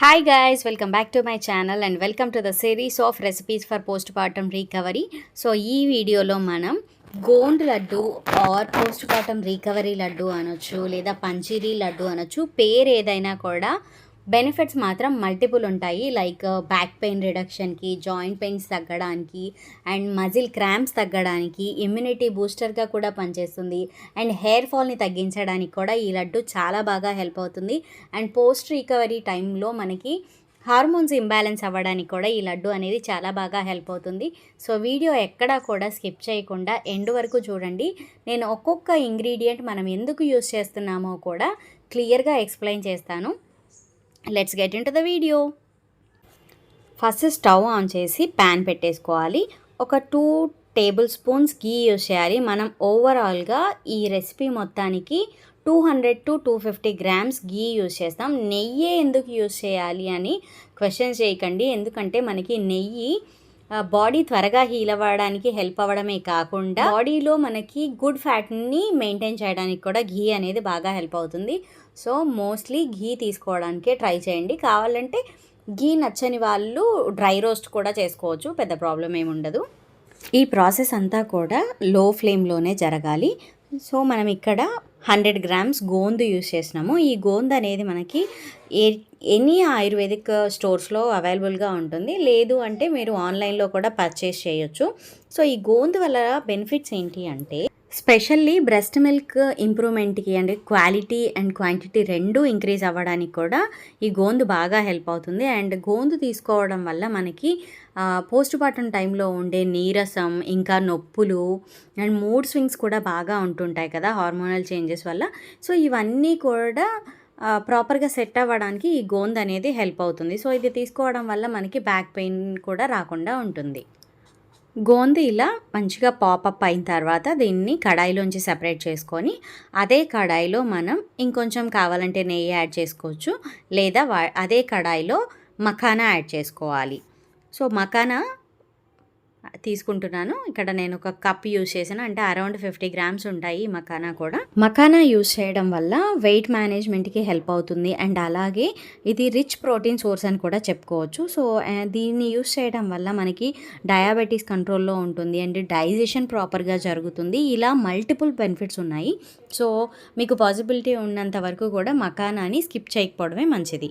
Hi guys welcome back to my channel and welcome to the series of recipes for postpartum recovery so ఈ వీడియోలో మనం gond laddu or postpartum recovery laddu అనొచ్చు లేదా పంజీరీ లడ్డు అనొచ్చు పేరు ఏదైనా కూడా బెనిఫిట్స్ మాత్రం మల్టిపుల్ ఉంటాయి. లైక్ బ్యాక్ పెయిన్ రిడక్షన్కి జాయింట్ పెయిన్స్ తగ్గడానికి అండ్ మజిల్ క్రాంప్స్ తగ్గడానికి ఇమ్యూనిటీ బూస్టర్గా కూడా పనిచేస్తుంది. అండ్ హెయిర్ ఫాల్ని తగ్గించడానికి కూడా ఈ లడ్డు చాలా బాగా హెల్ప్ అవుతుంది. అండ్ పోస్ట్ రికవరీ టైంలో మనకి హార్మోన్స్ ఇంబ్యాలెన్స్ అవ్వడానికి కూడా ఈ లడ్డు అనేది చాలా బాగా హెల్ప్ అవుతుంది. సో వీడియో ఎక్కడా కూడా స్కిప్ చేయకుండా ఎండ్ వరకు చూడండి. నేను ఒక్కొక్క ఇంగ్రీడియంట్ మనం ఎందుకు యూస్ చేస్తున్నామో కూడా క్లియర్గా ఎక్స్ప్లెయిన్ చేస్తాను. Let's get into the video first stove on చేసి ప్యాన్ పెట్టేసుకోవాలి. ఒక two tablespoons ghee use చేయాలి. మనం ఓవరాల్గా ఈ రెసిపీ మొత్తానికి two hundred to two fifty grams ghee use చేస్తాం. నెయ్యి ఎందుకు యూస్ చేయాలి అని క్వశ్చన్ చేయకండి. ఎందుకంటే మనకి నెయ్యి బాడీ త్వరగా హీల్ అవ్వడానికి హెల్ప్ అవ్వడమే కాకుండా బాడీలో మనకి గుడ్ ఫ్యాట్ని మెయింటైన్ చేయడానికి కూడా ఘీ అనేది బాగా హెల్ప్ అవుతుంది. సో మోస్ట్లీ ఘీ తీసుకోవడానికే ట్రై చేయండి. కావాలంటే ఘీ నచ్చని వాళ్ళు డ్రై రోస్ట్ కూడా చేసుకోవచ్చు. పెద్ద ప్రాబ్లం ఏమి ఉండదు ఈ ప్రాసెస్ అంతా కూడా లో ఫ్లేమ్లోనే జరగాలి. సో మనం ఇక్కడ హండ్రెడ్ గ్రామ్స్ గోందు యూస్ చేసినాము. ఈ గోందు అనేది మనకి ఏ ఎనీ ఆయుర్వేదిక్ స్టోర్స్లో అవైలబుల్గా ఉంటుంది. లేదు అంటే మీరు ఆన్లైన్లో కూడా పర్చేస్ చేయొచ్చు. సో ఈ గోందు వల్ల బెనిఫిట్స్ ఏంటి అంటే స్పెషల్లీ బ్రెస్ట్ మిల్క్ ఇంప్రూవ్మెంట్కి అండ్ క్వాలిటీ అండ్ క్వాంటిటీ రెండు ఇంక్రీజ్ అవ్వడానికి కూడా ఈ గోందు బాగా హెల్ప్ అవుతుంది. అండ్ గోందు తీసుకోవడం వల్ల మనకి పోస్ట్ పార్టం టైంలో ఉండే నీరసం ఇంకా నొప్పులు అండ్ మూడ్ స్వింగ్స్ కూడా బాగా ఉంటుంటాయి కదా హార్మోనల్ చేంజెస్ వల్ల. సో ఇవన్నీ కూడా ప్రాపర్గా సెట్ అవ్వడానికి ఈ గోంద్ అనేది హెల్ప్ అవుతుంది. సో ఇది తీసుకోవడం వల్ల మనకి బ్యాక్ పెయిన్ కూడా రాకుండా ఉంటుంది. గోంది ఇలా మంచిగా పాపప్ అయిన తర్వాత దీన్ని కడాయిలోంచి సపరేట్ చేసుకొని అదే కడాయిలో మనం ఇంకొంచెం కావాలంటే నెయ్యి యాడ్ చేసుకోవచ్చు లేదా అదే కడాయిలో మఖానా యాడ్ చేసుకోవాలి. సో మఖానా తీసుకుంటున్నాను. ఇక్కడ నేను ఒక కప్ యూస్ చేశాను. అంటే అరౌండ్ ఫిఫ్టీ గ్రామ్స్ ఉంటాయి మకానా కూడా. మకానా యూస్ చేయడం వల్ల వెయిట్ మేనేజ్మెంట్కి హెల్ప్ అవుతుంది. అండ్ అలాగే ఇది రిచ్ ప్రోటీన్ సోర్స్ అని కూడా చెప్పుకోవచ్చు. సో దీన్ని యూజ్ చేయడం వల్ల మనకి డయాబెటీస్ కంట్రోల్లో ఉంటుంది. అండ్ డైజెషన్ ప్రాపర్గా జరుగుతుంది. ఇలా మల్టిపుల్ బెనిఫిట్స్ ఉన్నాయి. సో మీకు పాసిబిలిటీ ఉన్నంత వరకు కూడా మకానాని స్కిప్ చేయకపోవడమే మంచిది.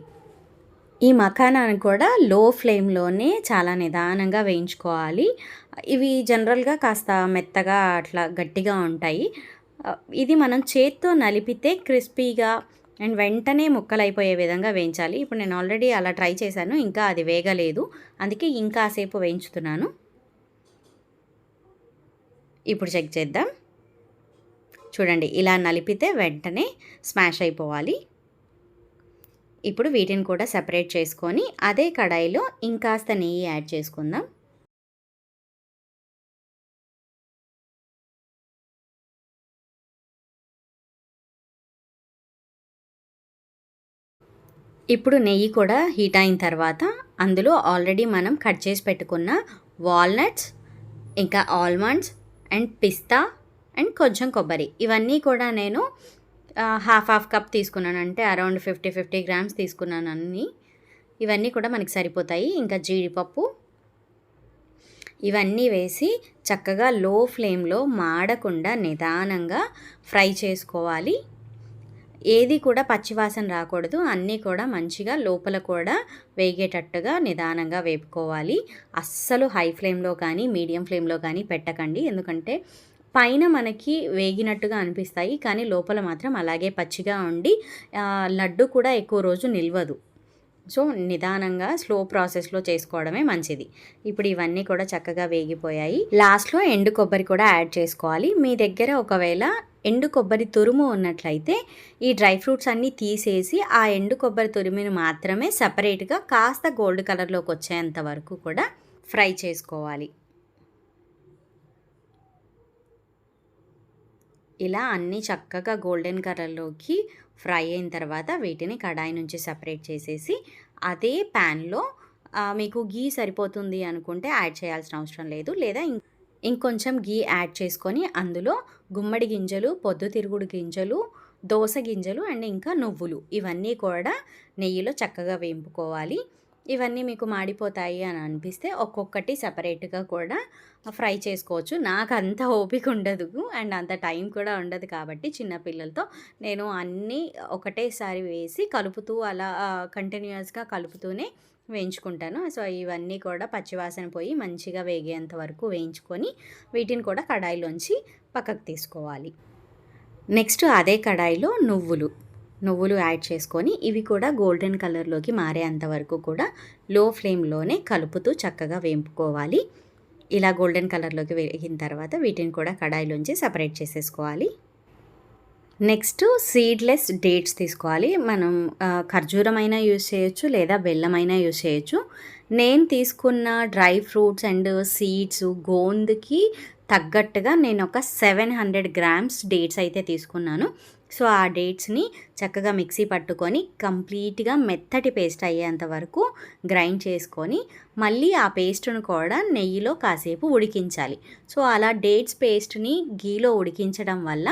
ఈ మఖానాన్ని కూడా లో ఫ్లేమ్లోనే చాలా నిదానంగా వేయించుకోవాలి. ఇవి జనరల్గా కాస్త మెత్తగా అట్లా గట్టిగా ఉంటాయి. ఇది మనం చేత్తో నలిపితే క్రిస్పీగా అండ్ వెంటనే ముక్కలైపోయే విధంగా వేయించాలి. ఇప్పుడు నేను ఆల్రెడీ అలా ట్రై చేశాను ఇంకా అది వేగలేదు. అందుకే ఇంకాసేపు వేయించుతున్నాను. ఇప్పుడు చెక్ చేద్దాం. చూడండి ఇలా నలిపితే వెంటనే స్మాష్ అయిపోవాలి. ఇప్పుడు వీటిని కూడా సెపరేట్ చేసుకొని అదే కడాయిలో ఇంకాస్త నెయ్యి యాడ్ చేసుకుందాం. ఇప్పుడు నెయ్యి కూడా హీట్ అయిన తర్వాత అందులో ఆల్రెడీ మనం కట్ చేసి పెట్టుకున్న వాల్నట్స్ ఇంకా ఆల్మండ్స్ అండ్ పిస్తా అండ్ కొంచెం కొబ్బరి. ఇవన్నీ కూడా నేను హాఫ్ హాఫ్ కప్ తీసుకున్నాను అంటే అరౌండ్ ఫిఫ్టీ ఫిఫ్టీ గ్రామ్స్ తీసుకున్నాను అన్నీ. ఇవన్నీ కూడా మనకి సరిపోతాయి. ఇంకా జీడిపప్పు. ఇవన్నీ వేసి చక్కగా లో ఫ్లేమ్లో మాడకుండా నిదానంగా ఫ్రై చేసుకోవాలి. ఏది కూడా పచ్చివాసన రాకూడదు. అన్నీ కూడా మంచిగా లోపల కూడా వేగేటట్టుగా నిదానంగా వేపుకోవాలి. అస్సలు హై ఫ్లేమ్లో కానీ మీడియం ఫ్లేమ్లో కానీ పెట్టకండి. ఎందుకంటే పైన మనకి వేగినట్టుగా అనిపిస్తాయి కానీ లోపల మాత్రం అలాగే పచ్చిగా ఉండి లడ్డు కూడా ఎక్కువ రోజు నిల్వదు. సో నిదానంగా స్లో ప్రాసెస్లో చేసుకోవడమే మంచిది. ఇప్పుడు ఇవన్నీ కూడా చక్కగా వేగిపోయాయి. లాస్ట్లో ఎండు కొబ్బరి కూడా యాడ్ చేసుకోవాలి. మీ దగ్గర ఒకవేళ ఎండు కొబ్బరి తురుము ఉన్నట్లయితే ఈ డ్రై ఫ్రూట్స్ అన్నీ తీసేసి ఆ ఎండు కొబ్బరి తురుముని మాత్రమే సపరేట్గా కాస్త గోల్డ్ కలర్లోకి వచ్చేంత వరకు కూడా ఫ్రై చేసుకోవాలి. ఇలా అన్నీ చక్కగా గోల్డెన్ కలర్లోకి ఫ్రై అయిన తర్వాత వీటిని కడాయి నుంచి సపరేట్ చేసేసి అదే ప్యాన్లో మీకు గీ సరిపోతుంది అనుకుంటే యాడ్ చేయాల్సిన అవసరం లేదు. లేదా ఇంకొంచెం గీ యాడ్ చేసుకొని అందులో గుమ్మడి గింజలు పొద్దుతిరుగుడు గింజలు దోస గింజలు అండ్ ఇంకా నువ్వులు ఇవన్నీ కూడా నెయ్యిలో చక్కగా వేంపుకోవాలి ఇవన్నీ మీకు మాడిపోతాయి అని అనిపిస్తే ఒక్కొక్కటి సపరేట్గా కూడా ఫ్రై చేసుకోవచ్చు. నాకు అంత ఓపిక ఉండదు అండ్ అంత టైం కూడా ఉండదు కాబట్టి చిన్నపిల్లలతో నేను అన్నీ ఒకటేసారి వేసి కలుపుతూ అలా కంటిన్యూస్గా కలుపుతూనే వేయించుకుంటాను. సో ఇవన్నీ కూడా పచ్చివాసన పోయి మంచిగా వేగేంత వరకు వేయించుకొని వీటిని కూడా కడాయిలోంచి పక్కకు తీసుకోవాలి. నెక్స్ట్ అదే కడాయిలో నువ్వులు. నువ్వులు యాడ్ చేసుకొని ఇవి కూడా గోల్డెన్ కలర్లోకి మారేంత వరకు కూడా లో ఫ్లేమ్లోనే కలుపుతూ చక్కగా వేంపుకోవాలి. ఇలా గోల్డెన్ కలర్లోకి వేగిన తర్వాత వీటిని కూడా కడాయిలోంచి సపరేట్ చేసేసుకోవాలి. నెక్స్ట్ సీడ్లెస్ డేట్స్ తీసుకోవాలి. మనం ఖర్జూరమైనా యూజ్ చేయొచ్చు లేదా బెల్లమైనా యూస్ చేయొచ్చు. నేను తీసుకున్న డ్రై ఫ్రూట్స్ అండ్ సీడ్స్ గోందుకి తగ్గట్టుగా నేను ఒక సెవెన్ హండ్రెడ్ గ్రామ్స్ డేట్స్ అయితే తీసుకున్నాను. సో ఆ డేట్స్ని చక్కగా మిక్సీ పట్టుకొని కంప్లీట్గా మెత్తటి పేస్ట్ అయ్యేంత వరకు గ్రైండ్ చేసుకొని మళ్ళీ ఆ పేస్ట్ను కూడా నెయ్యిలో కాసేపు ఉడికించాలి. సో అలా డేట్స్ పేస్ట్ని గీలో ఉడికించడం వల్ల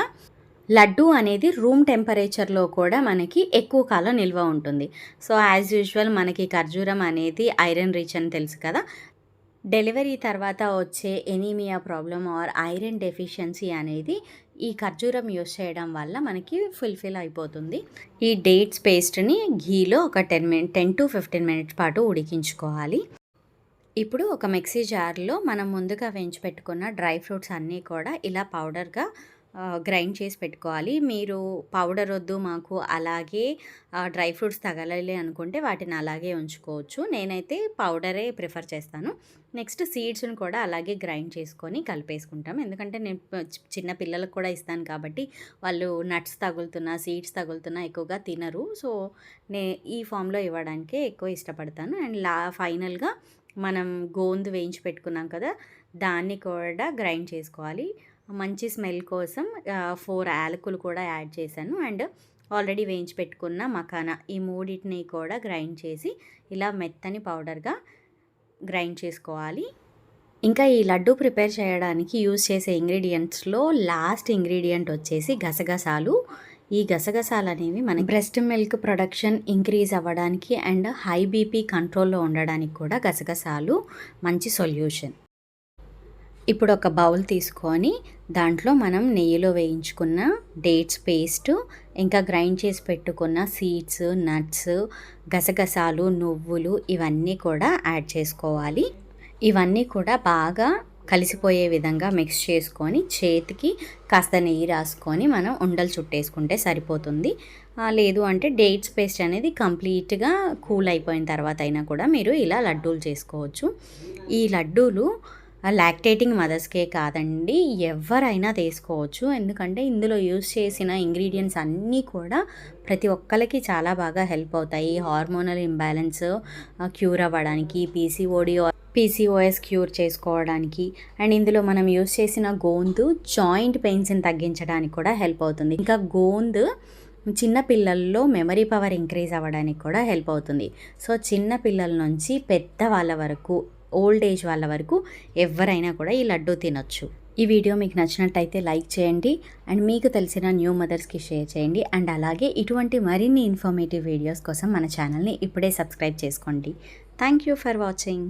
లడ్డు అనేది రూమ్ టెంపరేచర్లో కూడా మనకి ఎక్కువ కాలం నిల్వ ఉంటుంది. సో యాజ్ యూజువల్ మనకి ఖర్జూరం అనేది ఐరన్ రిచ్ అని తెలుసు కదా డెలివరీ తర్వాత వచ్చే anaemia problem or iron deficiency అనేది ఈ ఖర్జూరం యూస్ చేయడం వల్ల మనకి ఫుల్ఫిల్ అయిపోతుంది. ఈ డేట్స్ పేస్ట్ని ఘీలో ఒక ten minute ten to fifteen minutes పాటు ఉడికించుకోవాలి. ఇప్పుడు ఒక మిక్సీ జార్లో మనం ముందుగా వేయించి పెట్టుకున్న డ్రై ఫ్రూట్స్ అన్నీ కూడా ఇలా పౌడర్గా గ్రైండ్ చేసి పెట్టుకోవాలి. మీరు పౌడర్ వద్దు మాకు అలాగే డ్రై ఫ్రూట్స్ తగలాలి అనుకుంటే వాటిని అలాగే ఉంచుకోవచ్చు. నేనైతే పౌడరే ప్రిఫర్ చేస్తాను. నెక్స్ట్ సీడ్స్ని కూడా అలాగే గ్రైండ్ చేసుకొని కలిపేసుకుంటాం. ఎందుకంటే నేను చిన్న పిల్లలకు కూడా ఇస్తాను కాబట్టి వాళ్ళు నట్స్ తగులుతున్నా సీడ్స్ తగులుతున్నా ఎక్కువగా తినరు. సో నే ఈ ఫామ్లో ఇవ్వడానికే ఎక్కువ ఇష్టపడతాను. అండ్ లా ఫైనల్గా మనం గోందు వేయించి పెట్టుకున్నాం కదా దాన్ని కూడా గ్రైండ్ చేసుకోవాలి. మంచి స్మెల్ కోసం ఫోర్ యాలకులు కూడా యాడ్ చేశాను. అండ్ ఆల్రెడీ వేయించి పెట్టుకున్న మకానా ఈ మూడింటిని కూడా గ్రైండ్ చేసి ఇలా మెత్తని పౌడర్గా గ్రైండ్ చేసుకోవాలి. ఇంకా ఈ లడ్డు ప్రిపేర్ చేయడానికి యూజ్ చేసే ఇంగ్రీడియంట్స్లో లాస్ట్ ఇంగ్రీడియంట్ వచ్చేసి గసగసాలు. ఈ గసగసాలు అనేవి మన బ్రెస్ట్ మిల్క్ ప్రొడక్షన్ ఇంక్రీజ్ అవ్వడానికి అండ్ హై బీపీ కంట్రోల్లో ఉండడానికి కూడా గసగసాలు మంచి సొల్యూషన్. ఇప్పుడు ఒక బౌల్ తీసుకొని దాంట్లో మనం నెయ్యిలో వేయించుకున్న డేట్స్ పేస్ట్ ఇంకా గ్రైండ్ చేసి పెట్టుకున్న సీడ్స్ నట్స్ గసగసాలు నువ్వులు ఇవన్నీ కూడా యాడ్ చేసుకోవాలి. ఇవన్నీ కూడా బాగా కలిసిపోయే విధంగా మిక్స్ చేసుకొని చేతికి కాస్త నెయ్యి రాసుకొని మనం ఉండలు చుట్టేసుకుంటే సరిపోతుంది. లేదు అంటే డేట్స్ పేస్ట్ అనేది కంప్లీట్గా కూల్ అయిపోయిన తర్వాత అయినా కూడా మీరు ఇలా లడ్డూలు చేసుకోవచ్చు. ఈ లడ్డూలు లాక్టేటింగ్ మదర్స్కే కాదండి ఎవరైనా తీసుకోవచ్చు. ఎందుకంటే ఇందులో యూస్ చేసిన ఇంగ్రీడియంట్స్ అన్నీ కూడా ప్రతి ఒక్కరికి చాలా బాగా హెల్ప్ అవుతాయి. హార్మోనల్ ఇంబ్యాలెన్స్ క్యూర్ అవ్వడానికి పీసీఓడి పీసీఓఎస్ క్యూర్ చేసుకోవడానికి అండ్ ఇందులో మనం యూస్ చేసిన గోందు జాయింట్ పెయిన్స్ని తగ్గించడానికి కూడా హెల్ప్ అవుతుంది. ఇంకా గోందు చిన్న పిల్లల్లో మెమరీ పవర్ ఇంక్రీజ్ అవ్వడానికి కూడా హెల్ప్ అవుతుంది. సో చిన్న పిల్లల నుంచి పెద్ద వాళ్ళ వరకు ఓల్డ్ ఏజ్ వాళ్ళ వరకు ఎవరైనా కూడా ఈ లడ్డు తినొచ్చు. ఈ వీడియో మీకు నచ్చినట్టయితే లైక్ చేయండి అండ్ మీకు తెలిసిన న్యూ మదర్స్కి షేర్ చేయండి అండ్ అలాగే ఇటువంటి మరిన్ని ఇన్ఫర్మేటివ్ వీడియోస్ కోసం మన ఛానల్ని ఇప్పుడే సబ్స్క్రైబ్ చేసుకోండి. Thank you for watching.